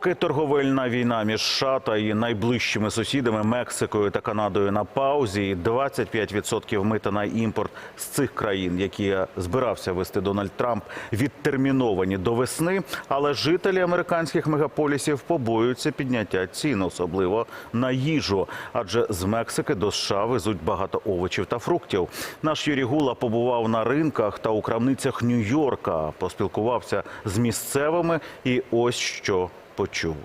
Поки торговельна війна між США та її найближчими сусідами Мексикою та Канадою на паузі, і 25% мита на імпорт з цих країн, які збирався вести Дональд Трамп, відтерміновані до весни. Але жителі американських мегаполісів побоюються підняття цін, особливо на їжу. Адже з Мексики до США везуть багато овочів та фруктів. Наш Юрій Гула побував на ринках та у крамницях Нью-Йорка, поспілкувався з місцевими, і ось що почув.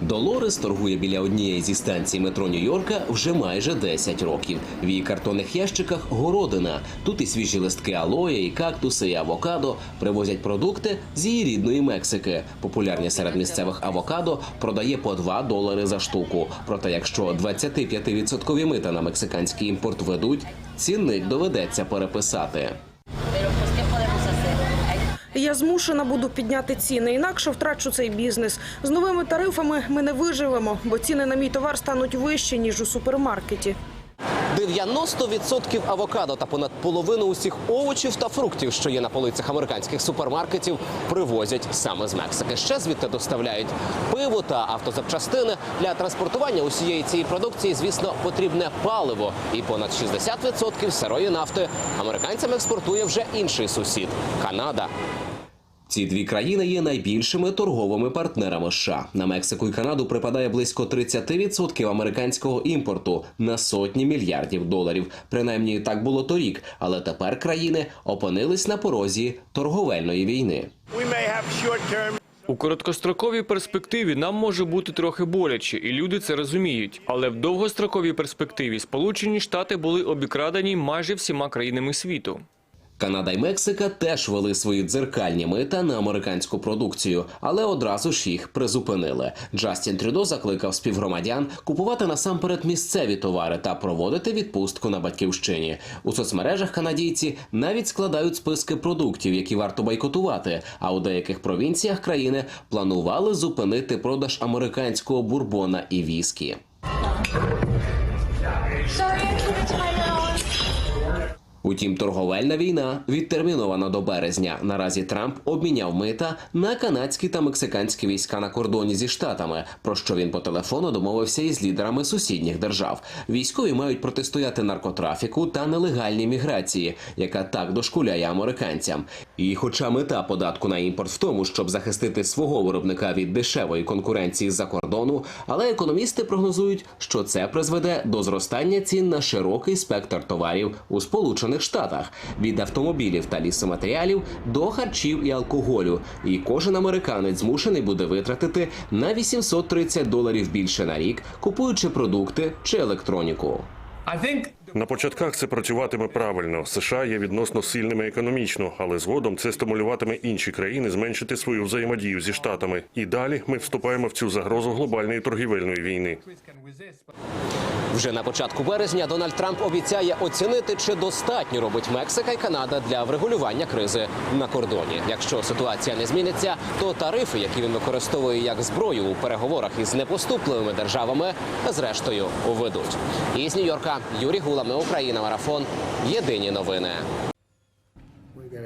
Долорес торгує біля однієї зі станцій метро Нью-Йорка вже майже 10 років. В її картонних ящиках городина. Тут і свіжі листки алоя, і кактуси, і авокадо привозять продукти з її рідної Мексики. Популярні серед місцевих авокадо продає по 2 долари за штуку. Проте, якщо 25% мита на мексиканський імпорт ведуть, цінник доведеться переписати. Я змушена буду підняти ціни, інакше втрачу цей бізнес. З новими тарифами ми не виживемо, бо ціни на мій товар стануть вищі ніж у супермаркеті. 90% авокадо та понад половину усіх овочів та фруктів, що є на полицях американських супермаркетів, привозять саме з Мексики. Ще звідти доставляють пиво та автозапчастини. Для транспортування усієї цієї продукції, звісно, потрібне паливо. І понад 60% сирої нафти американцям експортує вже інший сусід Канада. Ці дві країни є найбільшими торговими партнерами США. На Мексику і Канаду припадає близько 30% американського імпорту на сотні мільярдів доларів. Принаймні так було торік, але тепер країни опинились на порозі торговельної війни. У короткостроковій перспективі нам може бути трохи боляче, і люди це розуміють. Але в довгостроковій перспективі Сполучені Штати були обікрадені майже всіма країнами світу. Канада і Мексика теж вели свої дзеркальні мита на американську продукцію, але одразу ж їх призупинили. Джастін Трюдо закликав співгромадян купувати насамперед місцеві товари та проводити відпустку на батьківщині. У соцмережах канадійці навіть складають списки продуктів, які варто бойкотувати. А у деяких провінціях країни планували зупинити продаж американського бурбона і віскі. Утім, торговельна війна відтермінована до березня. Наразі Трамп обміняв мита на канадські та мексиканські війська на кордоні зі штатами, про що він по телефону домовився із лідерами сусідніх держав. Військові мають протистояти наркотрафіку та нелегальній міграції, яка так дошкуляє американцям. І, хоча мета податку на імпорт в тому, щоб захистити свого виробника від дешевої конкуренції з-за кордону, але економісти прогнозують, що це призведе до зростання цін на широкий спектр товарів у Сполучених Штатах від автомобілів та лісоматеріалів до харчів і алкоголю. І кожен американець змушений буде витратити на 830 доларів більше на рік, купуючи продукти чи електроніку. На початках це працюватиме правильно. США є відносно сильними економічно, але згодом це стимулюватиме інші країни зменшити свою взаємодію зі штатами. І далі ми вступаємо в цю загрозу глобальної торгівельної війни. Вже на початку березня Дональд Трамп обіцяє оцінити, чи достатньо робить Мексика і Канада для врегулювання кризи на кордоні. Якщо ситуація не зміниться, то тарифи, які він використовує як зброю у переговорах із непоступливими державами, зрештою уведуть. Із Нью-Йорка Юрій Гулами, Україна, марафон. Єдині новини.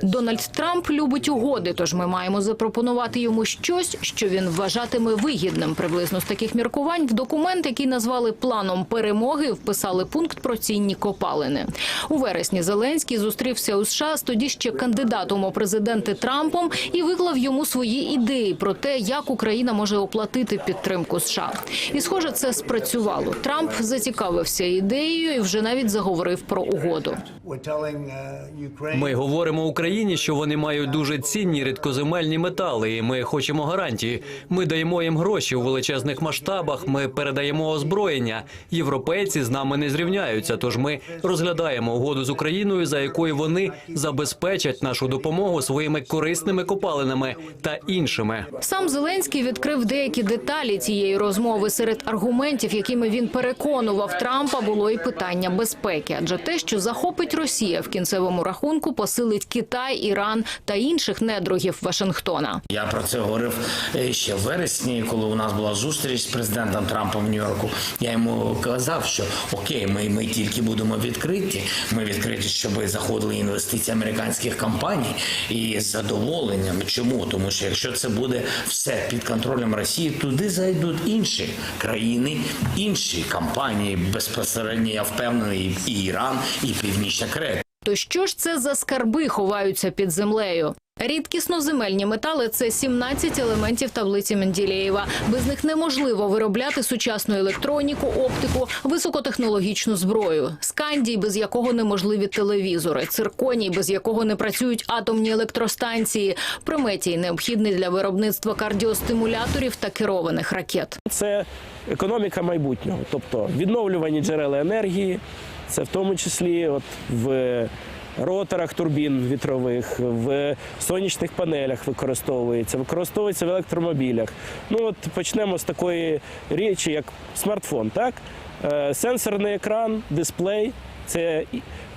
Дональд Трамп любить угоди, тож ми маємо запропонувати йому щось, що він вважатиме вигідним. Приблизно з таких міркувань в документ, який назвали планом перемоги, вписали пункт про цінні копалини. У вересні Зеленський зустрівся у США з тоді ще кандидатом у президенти Трампом і виклав йому свої ідеї про те, як Україна може оплатити підтримку США. І схоже, це спрацювало. Трамп зацікавився ідеєю і вже навіть заговорив про угоду. Ми говоримо Україні, що вони мають дуже цінні рідкоземельні метали, і ми хочемо гарантії. Ми даємо їм гроші у величезних масштабах. Ми передаємо озброєння. Європейці з нами не зрівняються. Тож ми розглядаємо угоду з Україною, за якою вони забезпечать нашу допомогу своїми корисними копалинами та іншими. Сам Зеленський відкрив деякі деталі цієї розмови. Серед аргументів, якими він переконував Трампа, було і питання безпеки. Адже те, що захопить Росія в кінцевому рахунку, посилить Китай. Китай, Іран та інших недругів Вашингтона. Я про це говорив е, ще в вересні, коли у нас була зустріч з президентом Трампом в Нью-Йорку. Я йому казав, що окей, ми, ми тільки будемо відкриті. Ми відкриті, щоб заходили інвестиції американських компаній і з задоволенням. Чому? Тому що якщо це буде все під контролем Росії, туди зайдуть інші країни, інші компанії безпосередньо. Я впевнений, і Іран, і Північна Корея. То що ж це за скарби ховаються під землею? Рідкісноземельні метали це 17 елементів таблиці Менделєєва. Без них неможливо виробляти сучасну електроніку, оптику, високотехнологічну зброю. Скандій, без якого неможливі телевізори, цирконій, без якого не працюють атомні електростанції, прометій, необхідний для виробництва кардіостимуляторів та керованих ракет. це економіка майбутнього, тобто відновлювані джерела енергії, це в тому числі от в роторах турбін вітрових, в сонячних панелях використовується, використовується в електромобілях. Ну от почнемо з такої речі, як смартфон. Так? Е, Сенсорний екран, дисплей це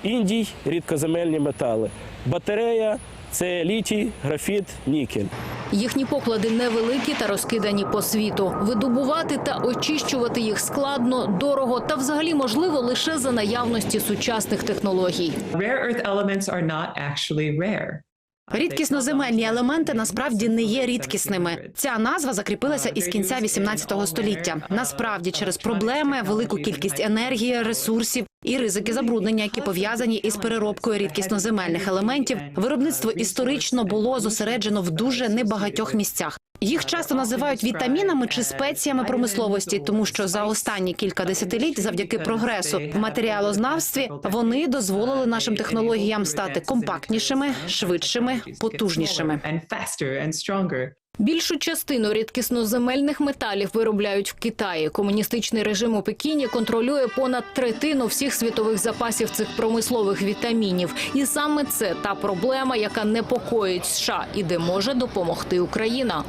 індій, рідкоземельні метали. Батарея це літій, графіт, нікель. Їхні поклади невеликі та розкидані по світу. Видобувати та очищувати їх складно, дорого та взагалі можливо лише за наявності сучасних технологій. Rare earth elements are not actually rare. Рідкісноземельні елементи насправді не є рідкісними. Ця назва закріпилася із кінця 18 століття. Насправді, через проблеми, велику кількість енергії, ресурсів і ризики забруднення, які пов'язані із переробкою рідкісноземельних елементів, виробництво історично було зосереджено в дуже небагатьох місцях. Їх часто називають вітамінами чи спеціями промисловості, тому що за останні кілька десятиліть, завдяки прогресу в матеріалознавстві, вони дозволили нашим технологіям стати компактнішими, швидшими, потужнішими. Більшу частину рідкісноземельних металів виробляють в Китаї. Комуністичний режим у Пекіні контролює понад третину всіх світових запасів цих промислових вітамінів. І саме це та проблема, яка непокоїть США і де може допомогти Україна.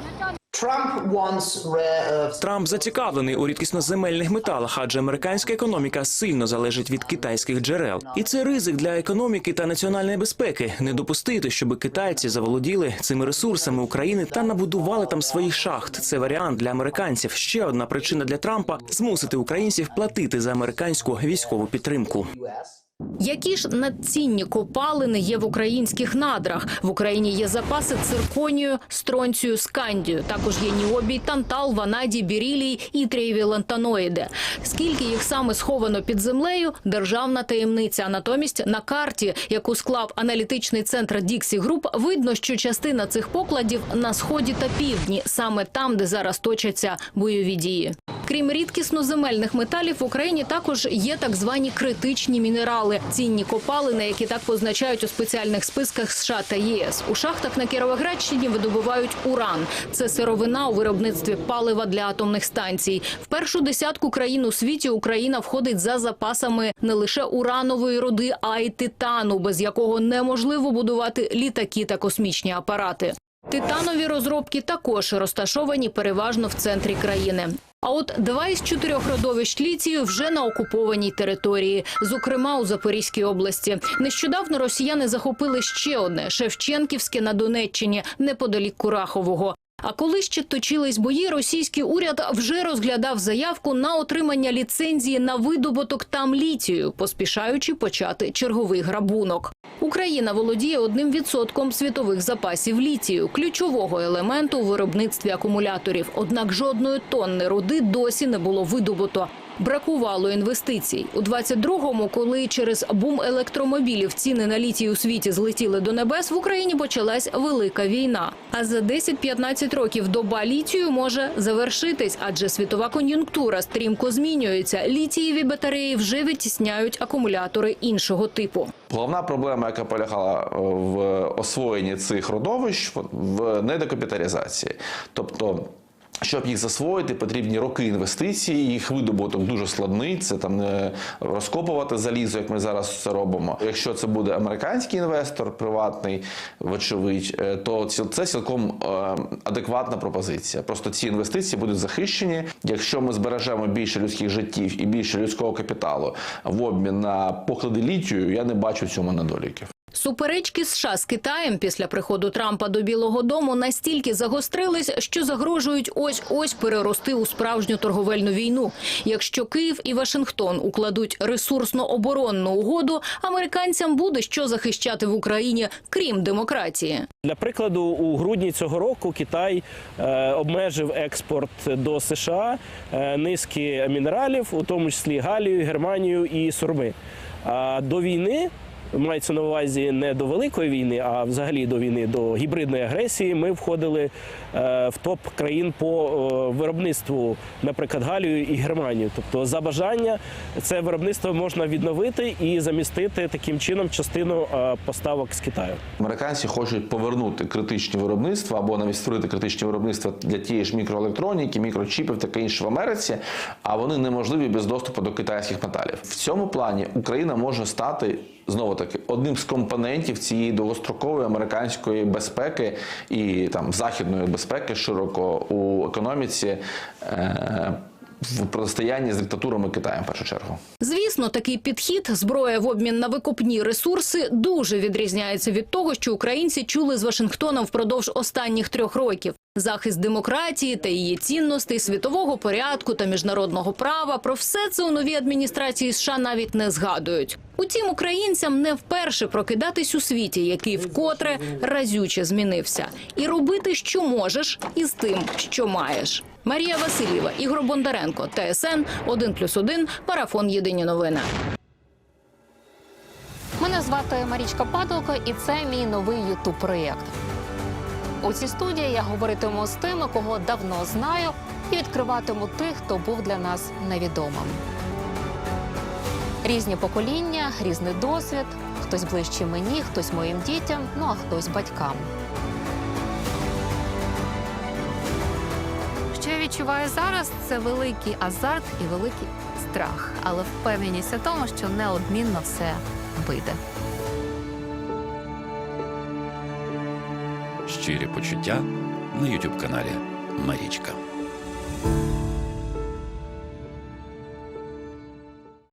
Трамп зацікавлений у рідкісноземельних металах, адже американська економіка сильно залежить від китайських джерел. І це ризик для економіки та національної безпеки не допустити, щоб китайці заволоділи цими ресурсами України та набудували там своїх шахт. Це варіант для американців. Ще одна причина для Трампа змусити українців платити за американську військову підтримку. Які ж надцінні копалини є в українських надрах? В Україні є запаси цирконію, стронцію, скандію. Також є ніобій, тантал, ванадій, бірілій і трієві лантаноїди. Скільки їх саме сховано під землею – державна таємниця. Натомість на карті, яку склав аналітичний центр Діксі Груп, видно, що частина цих покладів на сході та півдні, саме там, де зараз точаться бойові дії. Крім рідкісноземельних металів, в Україні також є так звані критичні мінерали, цінні копалини, які так позначають у спеціальних списках США та ЄС. У шахтах на Кіровоградщині видобувають уран. Це сировина у виробництві палива для атомних станцій. В першу десятку країн у світі Україна входить за запасами не лише уранової руди, а й титану, без якого неможливо будувати літаки та космічні апарати. Титанові розробки також розташовані переважно в центрі країни. А от два із чотирьох родовищ літію вже на окупованій території, зокрема у Запорізькій області. Нещодавно росіяни захопили ще одне Шевченківське на Донеччині, неподалік Курахового. А коли ще точились бої, російський уряд вже розглядав заявку на отримання ліцензії на видобуток там літію, поспішаючи почати черговий грабунок. Україна володіє одним відсотком світових запасів літію, ключового елементу у виробництві акумуляторів. Однак жодної тонни руди досі не було видобуто. Бракувало інвестицій у 22-му, коли через бум електромобілів ціни на літій у світі злетіли до небес. В Україні почалась велика війна. А за 10-15 років доба літію може завершитись, адже світова кон'юнктура стрімко змінюється. Літієві батареї вже витісняють акумулятори іншого типу. Головна проблема, яка полягала е, в освоєнні цих родовищ, в недокапіталізації. Тобто, щоб їх засвоїти, потрібні роки інвестицій. Їх видобуток дуже складний. Це там не розкопувати залізо, як ми зараз це робимо. Якщо це буде американський інвестор, приватний, вочевидь, е, то це цілком е, адекватна пропозиція. Просто ці інвестиції будуть захищені. Якщо ми збережемо більше людських життів і більше людського капіталу в обмін на поклади літію, я не бачу цьому недоліків. Суперечки США з Китаєм після приходу Трампа до Білого Дому настільки загострились, що загрожують ось-ось перерости у справжню торговельну війну. Якщо Київ і Вашингтон укладуть ресурсно-оборонну угоду, американцям буде що захищати в Україні, крім демократії. Для прикладу, у грудні цього року Китай е, обмежив експорт до США е, низки мінералів, у тому числі Галію, Германію і Сурми. А до війни. Мається на увазі не до великої війни, а взагалі до війни, до гібридної агресії. Ми входили е, в топ країн по е, виробництву, наприклад, Галію і Германію. Тобто, за бажання це виробництво можна відновити і замістити таким чином частину е, поставок з Китаю. Американці хочуть повернути критичні виробництва або навіть створити критичні виробництва для тієї ж мікроелектроніки, мікрочіпів таке інше в Америці, а вони неможливі без доступу до китайських металів. В цьому плані Україна може стати знову таки одним з компонентів цієї довгострокової американської безпеки і там західної безпеки широко у економіці. Е- в протистоянні з диктатурами Китаю, в першу чергу. Звісно, такий підхід зброя в обмін на викупні ресурси дуже відрізняється від того, що українці чули з Вашингтоном впродовж останніх трьох років. Захист демократії та її цінностей, світового порядку та міжнародного права про все це у новій адміністрації США навіть не згадують. Утім, українцям не вперше прокидатись у світі, який вкотре разюче змінився, і робити, що можеш, із тим, що маєш. Марія Васильєва, Ігор Бондаренко, ТСН 1+,1, Марафон Єдині новини. Мене звати Марічка Падалко, і це мій новий ютуб проєкт. У цій студії я говоритиму з тими, кого давно знаю, і відкриватиму тих, хто був для нас невідомим. Різні покоління, різний досвід. Хтось ближче мені, хтось моїм дітям, ну а хтось батькам. Що я відчуваю зараз, це великий азарт і великий страх, але впевненість у тому, що неодмінно все вийде. Щирі почуття на ютуб каналі Марічка.